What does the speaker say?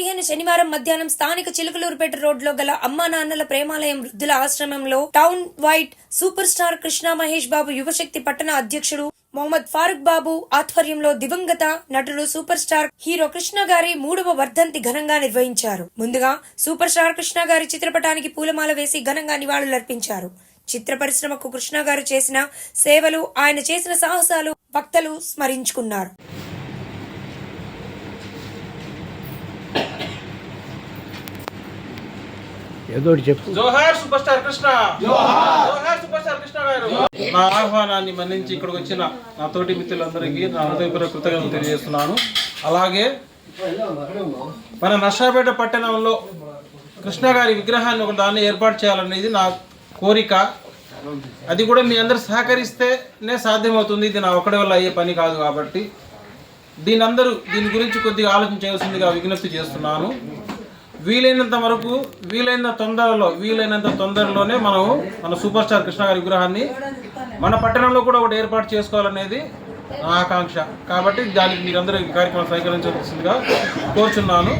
శనివారం మధ్యాహ్నం స్థానిక చిలుకలూరుపేట రోడ్లో గల అమ్మా నాన్నల ప్రేమాలయం వృద్ధుల ఆశ్రమంలో town wide super star Krishna Mahesh Babu యువశక్తి పట్టణ అధ్యక్షుడు మొహమ్మద్ ఫారూక్ బాబు ఆధ్వర్యంలో దివంగత నటుడు సూపర్ స్టార్ హీరో కృష్ణ గారి మూడవ వర్ధంతి ఘనంగా నిర్వహించారు. ముందుగా సూపర్ స్టార్ కృష్ణ గారి చిత్రపటానికి పూలమాల వేసి ఘనంగా నివాళులర్పించారు. చిత్ర పరిశ్రమకు కృష్ణ గారు చేసిన సేవలు ఆయన చేసిన సాహసాలు భక్తలు స్మరించుకున్నారు. ఏదో ఒకటి చెప్పు. జోహార్ సూపర్ స్టార్ కృష్ణ. జోహార్. Super star Krishna garu. నా ఆహ్వానాన్ని మన్నించి ఇక్కడికి వచ్చిన నా తోటి మిత్రులందరికీ నా హృదయపూర్వక కృతజ్ఞతలు తెలియజేస్తున్నాను. అలాగే మన నర్సాపేట పట్టణంలో కృష్ణ గారి విగ్రహాన్ని ఒక దాన్ని ఏర్పాటు చేయాలనేది నా కోరిక. అది కూడా మీ అందరు సహకరిస్తేనే సాధ్యమవుతుంది. ఇది నా ఒక్కడి వల్ల అయ్యే పని కాదు కాబట్టి దీని అందరూ దీని గురించి కొద్దిగా ఆలోచన చేయాల్సిందిగా విజ్ఞప్తి చేస్తున్నాను. వీలైనంత వరకు వీలైన తొందరలో వీలైనంత తొందరలోనే మనం మన సూపర్ స్టార్ కృష్ణ గారి విగ్రహాన్ని మన పట్టణంలో కూడా ఒకటి ఏర్పాటు చేసుకోవాలనేది నా ఆకాంక్ష. కాబట్టి దానికి మీరందరూ కార్యక్రమం సహకరించవలసిందిగా కోరుచున్నాను.